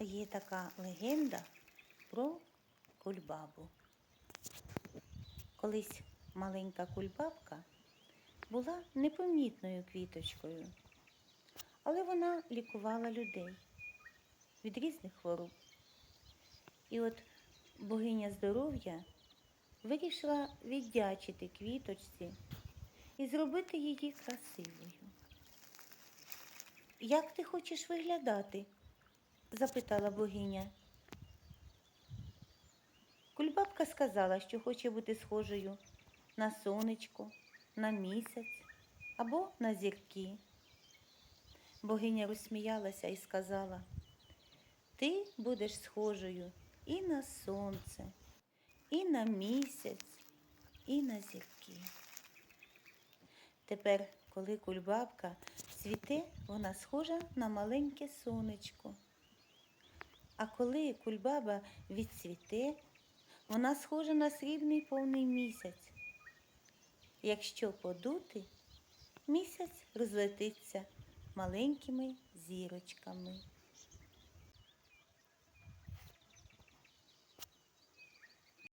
Є така легенда про кульбабу. Колись маленька кульбабка була непомітною квіточкою, але вона лікувала людей від різних хвороб. І от богиня здоров'я вирішила віддячити квіточці і зробити її красивою. Як ти хочеш виглядати? Запитала богиня. Кульбабка сказала, що хоче бути схожою на сонечко, на місяць або на зірки. Богиня розсміялася і сказала, ти будеш схожою і на сонце, і на місяць, і на зірки. Тепер, коли кульбабка цвіте, вона схожа на маленьке сонечко. А коли кульбаба відцвіте, вона схожа на срібний повний місяць. Якщо подути, місяць розлетиться маленькими зірочками.